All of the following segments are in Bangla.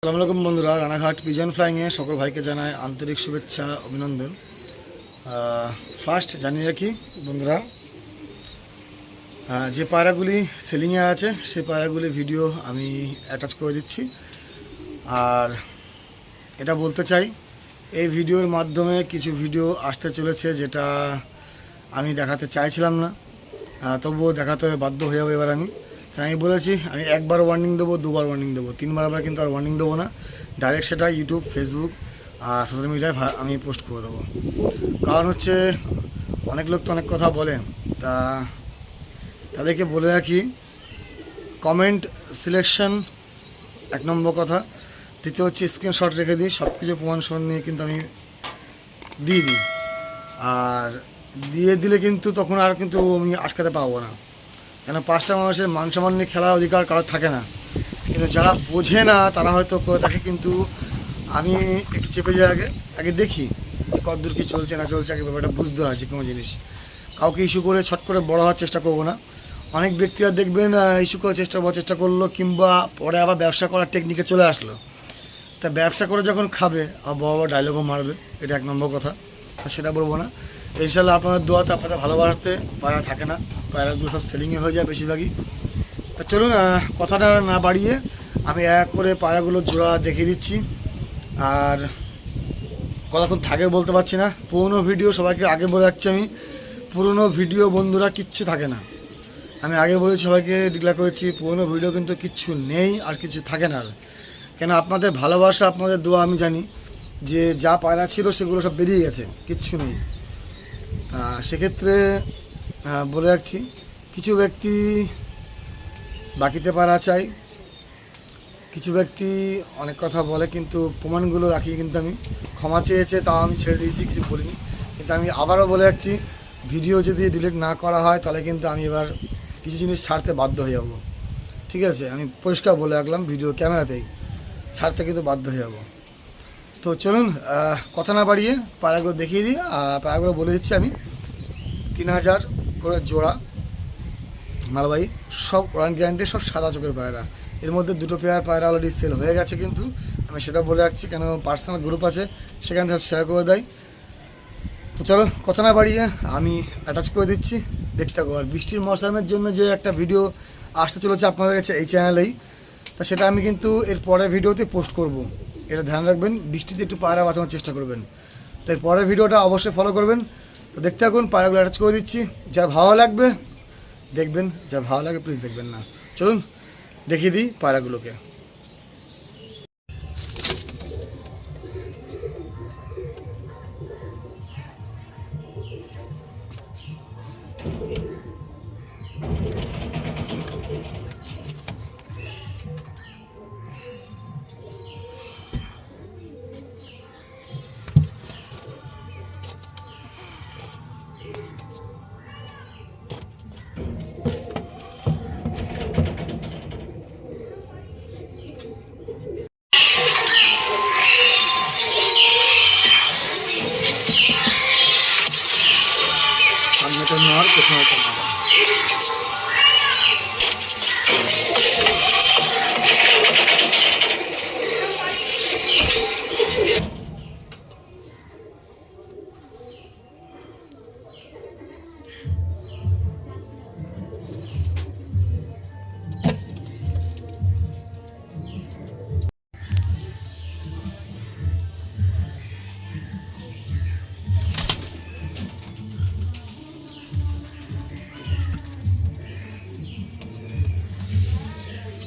আসসালামু আলাইকুম বন্ধুরা, রানাঘাট পিজন ফ্লাইংয়ে সকল ভাইকে জানায় আন্তরিক শুভেচ্ছা, অভিনন্দন। ফার্স্ট জানিয়ে রাখি বন্ধুরা যে পায়রাগুলি সেলিংয়ে আছে, সেই পায়রাগুলি ভিডিও আমি অ্যাটাচ করে দিচ্ছি। আর এটা বলতে চাই, এই ভিডিওর মাধ্যমে কিছু ভিডিও আসতে চলেছে যেটা আমি দেখাতে চাইছিলাম না। তবুও দেখাতে বাধ্য হয়ে যাব এবার আমি। আমি বলেছি, আমি একবার ওয়ার্নিং দেবো, দুবার ওয়ার্নিং দেবো। তিনবার আমরা কিন্তু আর ওয়ার্নিং দেবো না। ডাইরেক্ট সেটা ইউটিউব ফেসবুক আর সোশ্যাল মিডিয়ায় আমি পোস্ট করে দেবো। কারণ হচ্ছে, অনেক লোক তো অনেক কথা বলে। তা তাদেরকে বলে রাখি কমেন্ট সিলেকশন এক নম্বর কথা। দ্বিতীয় হচ্ছে স্ক্রিনশট রেখে দিই সব কিছু প্রমাণ সমান নিয়ে কিন্তু আমি দিয়ে দিই। আর দিয়ে দিলে কিন্তু তখন আর কিন্তু আমি আটকাতে পারব না। কেন পাঁচটা মানুষের মান সম্মান নিয়ে খেলার অধিকার কারোর থাকে না। কিন্তু যারা বোঝে না, তারা হয়তো করে থাকে, কিন্তু আমি একটু চেপে যাই আগে আগে দেখি কতদূর কী চলছে, না চলছে, আগে ব্যাপারটা বুঝতে হয় যে কোনো জিনিস। কাউকে ইস্যু করে ছট করে বড় হওয়ার চেষ্টা করব না। অনেক ব্যক্তিরা দেখবেন ইস্যু করার চেষ্টা, বড় চেষ্টা করল, কিংবা পরে আবার ব্যবসা করার টেকনিকে চলে আসলো। তা ব্যবসা করে যখন খাবে আর বড় বড় ডায়লগও মারবে, এটা এক নম্বর কথা সেটা বলব না। ইনশাল্লাহ আপনাদের দোয়াতে আপনাদের ভালোবাসতে পারা থাকে না। পায়রাগুলো সব সেলিংয়ে হয়ে যায় বেশিরভাগই। তা চলুন কথাটা না বাড়িয়ে আমি এক করে পায়রাগুলোর জোড়া দেখিয়ে দিচ্ছি। আর কতক্ষণ থাকে বলতে পারছি না। পুরনো ভিডিও সবাইকে আগে বলে রাখছি আমি। পুরনো ভিডিও বন্ধুরা কিচ্ছু থাকে না। আমি আগে বলেছি, সবাইকে ডিক্লেয়ার করেছি, পুরনো ভিডিও কিন্তু কিচ্ছু নেই আর কিছু থাকে না আর। কেন, আপনাদের ভালোবাসা, আপনাদের দোয়া আমি জানি যে যা পায়রা ছিল সেগুলো সব বেরিয়ে গেছে, কিচ্ছু নেই। তা সেক্ষেত্রে আহ, বলে রাখছি। কিছু ব্যক্তি বাকিতে পারা চাই। কিছু ব্যক্তি অনেক কথা বলে কিন্তু প্রমাণগুলো রাখি কিন্তু আমি। ক্ষমা চেয়েছে তাও আমি ছেড়ে দিয়েছি কিছু বলিনি। কিন্তু আমি আবারও বলে রাখছি ভিডিও যদি ডিলিট না করা হয় তাহলে কিন্তু আমি এবার কিছু জিনিস ছাড়তে বাধ্য হয়ে যাব। ঠিক আছে? আমি পরিষ্কার বলে রাখলাম ভিডিও ক্যামেরাতেই ছাড়তে কিন্তু বাধ্য হয়ে যাব। তো চলুন কথা না বাড়িয়ে পায়রাগুলো দেখিয়ে দিই। পায়রাগুলো বলে দিচ্ছি আমি। তিন হাজার করে জোড়া, মালবাহী, সব ওয়ান গ্যারান্টি সব সাদা চোখের পায়রা। এর মধ্যে দুটো পেয়ার পায়রা অলরেডি সেল হয়ে গেছে কিন্তু, আমি সেটা বলে রাখছি, কেন পার্সোনাল গ্রুপ আছে, সেখান থেকে শেয়ার করে দেয়। তো চলো, কথা না বাড়িয়ে আমি অ্যাটাচ করে দিচ্ছি। দেখতে থাকো, আর বৃষ্টির মৌসুমের জন্য যে একটা ভিডিও আসতে চলেছে আপনাদের কাছে এই চ্যানেলেই তা সেটা আমি কিন্তু এর পরের ভিডিওতে পোস্ট করব। এটা ধ্যান রাখবেন, বৃষ্টিতে একটু পায়রা বাঁচানোর চেষ্টা করবেন। তো এর পরের ভিডিওটা অবশ্যই ফলো করবেন। তো দেখতে থাকুন পায়রাগুলো অ্যাটাচ করে দিচ্ছি যার ভালো লাগবে দেখবেন যার ভালো লাগে প্লিজ দেখবেন না চলুন দেখিয়ে দিই পায়রাগুলোকে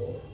Oh.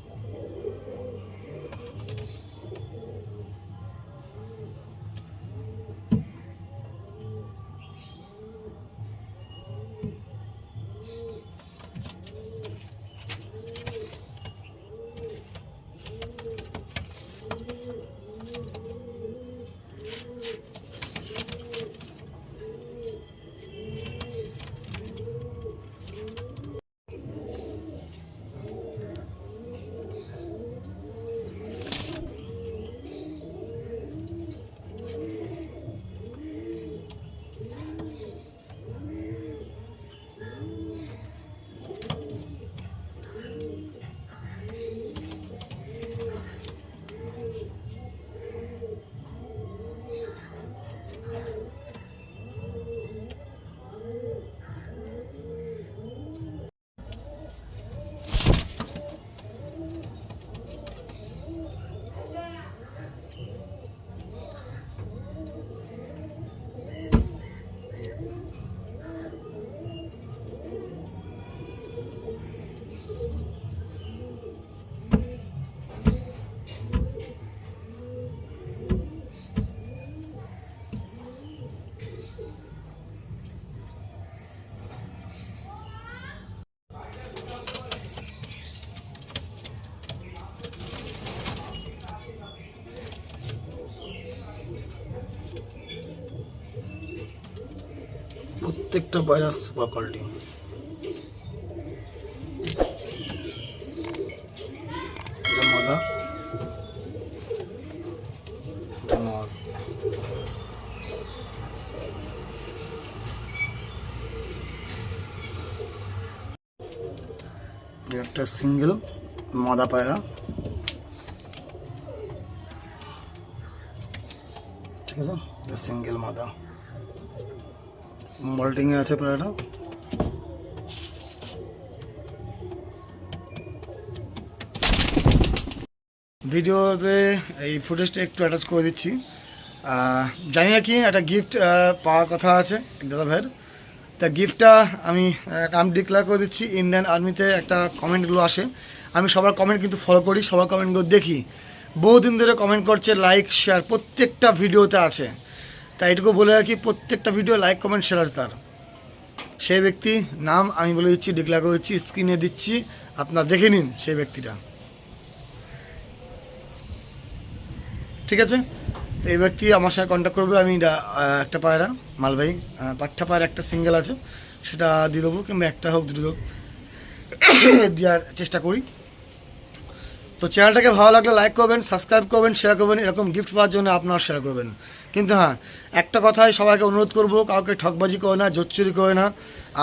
প্রত্যেকটা পায়রা সুপার কোয়ালিটি মাদা নর একটা সিঙ্গেল মাদা পায়রা। ঠিক আছে? সিঙ্গেল মাদা মল্টিংয়ে আছে পায়রাটা। ভিডিওতে এই ফুটেজটা একটু অ্যাটাচ করে দিচ্ছি। জানি না কি একটা গিফট পাওয়ার কথা আছে দাদা ভাইয়ের। তা গিফটটা আমি আহ, নাম ডিক্লেয়ার করে দিচ্ছি ইন্ডিয়ান আর্মিতে একটা কমেন্টগুলো আসে। আমি সবার কমেন্ট কিন্তু ফলো করি সবার কমেন্টগুলো দেখি। বহুদিন ধরে কমেন্ট করছে লাইক শেয়ার প্রত্যেকটা ভিডিওতে আছে। তাই এটুকু বলে রাখি, প্রত্যেকটা ভিডিও লাইক কমেন্ট শেয়ার তার। সেই ব্যক্তি নাম আমি বলে দিচ্ছি ডিক্লেয়ার করে দিচ্ছি স্ক্রিনে দিচ্ছি, আপনারা দেখে নিন সেই ব্যক্তিটা। ঠিক আছে? তো এই ব্যক্তি আমার সাথে কন্ট্যাক্ট করবে, আমি একটা পায়রা মালবাহী পাঠ্টা পায়রা একটা সিঙ্গেল আছে, সেটা দিয়ে দেবো, কিংবা একটা হোক, দুটো হোক, দেওয়ার চেষ্টা করি। তো চ্যানেলটাকে ভালো লাগলে লাইক করবেন সাবস্ক্রাইব করবেন শেয়ার করবেন, এরকম গিফট পাওয়ার জন্য আপনারা শেয়ার করবেন। কিন্তু হ্যাঁ একটা কথাই সবাইকে অনুরোধ করব, কাউকে ঠকবাজি করে না, জোচ্চুরি করে না,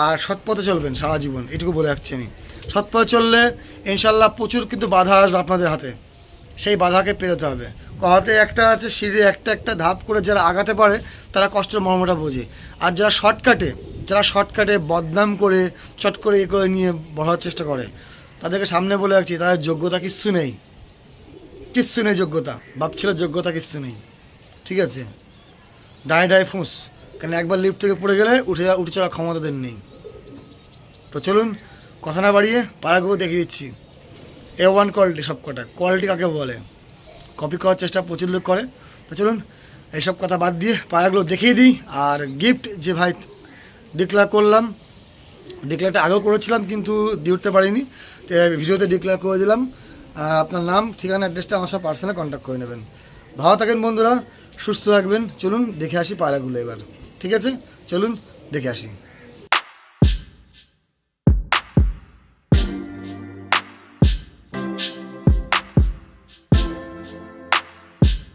আর সৎ পথে চলবেন সারা জীবন, এটুকু বলে রাখছি আমি। সৎ পথে চললে ইনশাল্লাহ প্রচুর কিন্তু বাধা আসবে আপনাদের হাতে, সেই বাধাকে পেরোতে হবে। কথাতে একটা আছে, সিঁড়ি একটা একটা ধাপ করে যারা আগাতে পারে, তারা কষ্টের মর্মটা বোঝে। আর যারা শর্টকাটে যারা শর্টকাটে বদনাম করে, চট করে এ করে নিয়ে বড়ার চেষ্টা করে, তাদেরকে সামনে বলে রাখছি, তাদের যোগ্যতা কিচ্ছু নেই। কিচ্ছু নেই যোগ্যতা ভাবছিল যোগ্যতা কিচ্ছু নেই, ঠিক আছে? ডায়ে ডায়ে ফুঁস। কেন একবার লিফট থেকে পড়ে গেলে উঠে উঠে চড়ার ক্ষমতা দেন নেই। তো চলুন, কথা না বাড়িয়ে পাড়াগুলো দেখিয়ে দিচ্ছি। এ ওয়ান কোয়ালিটি সব কটা কোয়ালিটি কাকে বলে? কপি করার চেষ্টা প্রচুর লোক করে। তো চলুন, এইসব কথা বাদ দিয়ে পাড়াগুলো দেখিয়ে দিই। আর গিফট যে ভাই ডিক্লেয়ার করলাম ডিক্লেয়ারটা আগেও করেছিলাম, কিন্তু দিয়ে উঠতে পারিনি। তো ভিডিওতে ডিক্লেয়ার করে দিলাম। আপনার নাম, ঠিকানা অ্যাড্রেসটা আমার সাথে পার্সোনালি কন্ট্যাক্ট করে নেবেন। ভালো থাকেন বন্ধুরা। সুস্থ থাকবেন। চলুন দেখে আসি পায়রাগুলো এবার। ঠিক আছে? চলুন দেখে আসি।